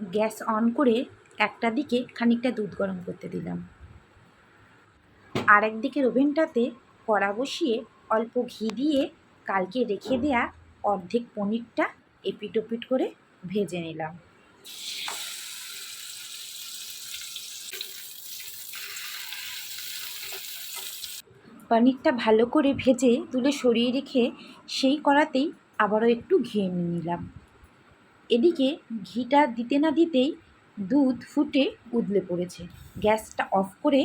Gas on করে একটা দিকে খানিকটা দুধ গরম করতে দিলাম। আরেক একদিকের ওভেনটাতে কড়া বসিয়ে অল্প ঘি দিয়ে কালকে রেখে দেয়া অর্ধেক পনিরটা এপিট ওপিট করে ভেজে নিলাম। পনিরটা ভালো করে ভেজে তুলে সরিয়ে রেখে সেই কড়াতেই আবারও একটু ঘি নিয়ে নিলাম। এদিকে ঘিটা দিতে না দিতেই দুধ ফুটে উদলে পড়েছে। গ্যাসটা অফ করে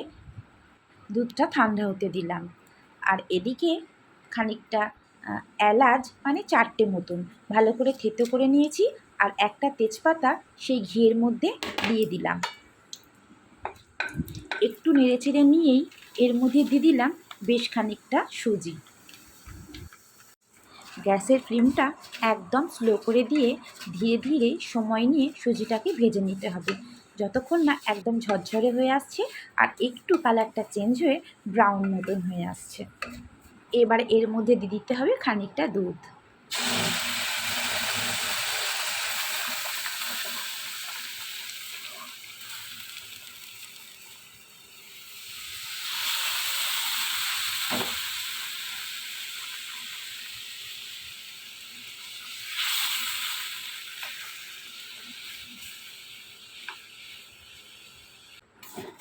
দুধটা ঠান্ডা হতে দিলাম। আর এদিকে খানিকটা এলাচ মানে চারটে মতন ভালো করে থেতো করে নিয়েছি আর একটা তেজপাতা সেই ঘিয়ের মধ্যে দিয়ে দিলাম। একটু নেড়েচেড়ে নিয়েই এর মধ্যে দিয়ে দিলাম বেশ খানিকটা সুজি। গ্যাসের ফ্লেমটা একদম স্লো করে দিয়ে ধীরে ধীরে সময় নিয়ে সুজিটাকে ভেজে নিতে হবে। যতক্ষণ না একদম ঝরঝরে হয়ে আসছে আর একটু কালারটা চেঞ্জ হয়ে ব্রাউন মতন হয়ে আসছে। এবার এর মধ্যে দিয়ে দিতে হবে খানিকটা দুধ।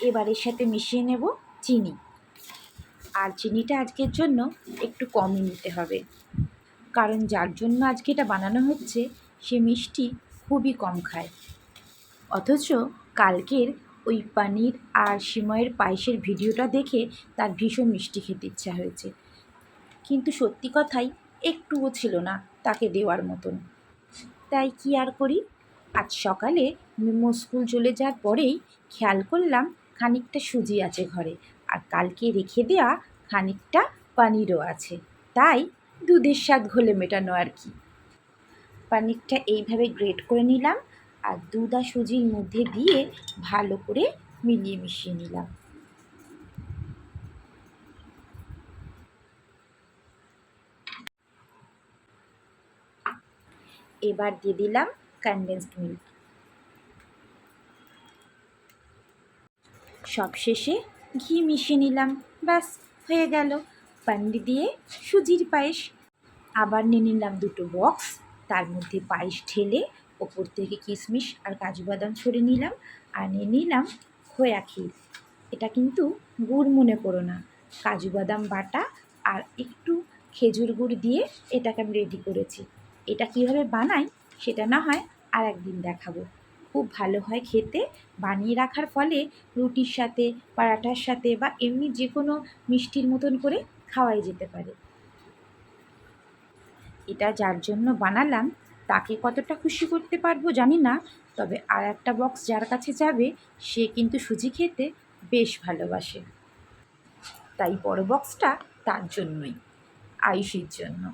এবার এর সাথে মিশিয়ে নেব চিনি। আর চিনিটা আজকের জন্য একটু কমই নিতে হবে। কারণ যার জন্য আজকে এটা বানানো হচ্ছে, সে মিষ্টি খুবই কম খায়। অথচ কালকের ওই পানির আর সিময়ের পায়েসের ভিডিওটা দেখে তার ভীষণ মিষ্টি খেতে ইচ্ছা হয়েছে। কিন্তু সত্যি কথাই একটুও ছিল না তাকে দেওয়ার মতন। তাই কি আর করি? আজ সকালে মিমো স্কুল চলে যাওয়ার পরেই খেয়াল করলাম খানিকটা সুজি আছে ঘরে আর কালকে রেখে দেওয়া খানিকটা পানিরও আছে। তাই দুধের স্বাদ ঘোলে মেটানো আর কি। পানিরটা এইভাবে গ্রেট করে নিলাম আর দুধ আর সুজির মধ্যে দিয়ে ভালো করে মিলিয়ে মিশিয়ে নিলাম। এবার দিয়ে দিলাম কনডেন্সড মিল্ক সবশেষে ঘি মিশিয়ে নিলাম। ব্যাস, হয়ে গেল। পান্ডি দিয়ে সুজির পায়েস। আবার নিয়ে নিলাম দুটো বক্স। তার মধ্যে পায়েস ঢেলে ওপর থেকে কিশমিশ আর কাজু বাদাম ছড়িয়ে নিলাম আর নিয়ে নিলাম খোয়া ক্ষীর। এটা কিন্তু গুড় মনে করো না। কাজু বাদাম বাটা আর একটু খেজুর গুড় দিয়ে এটাকে আমি রেডি করেছি। এটা কীভাবে বানাই সেটা না হয় আর একদিন দেখাবো। খুব ভালো হয় খেতে। বানিয়ে রাখার ফলে রুটির সাথে পরাঠার সাথে বা এমনি যে কোনো মিষ্টির মতন করে খাওয়াই যেতে পারে। এটা যার জন্য বানালাম, তাকে কতটা খুশি করতে পারব জানি না, তবে আর একটা বক্স যার কাছে যাবে, সে কিন্তু সুজি খেতে বেশ ভালোবাসে। তাই বড় বক্সটা তার জন্যই, আয়ুষের জন্য।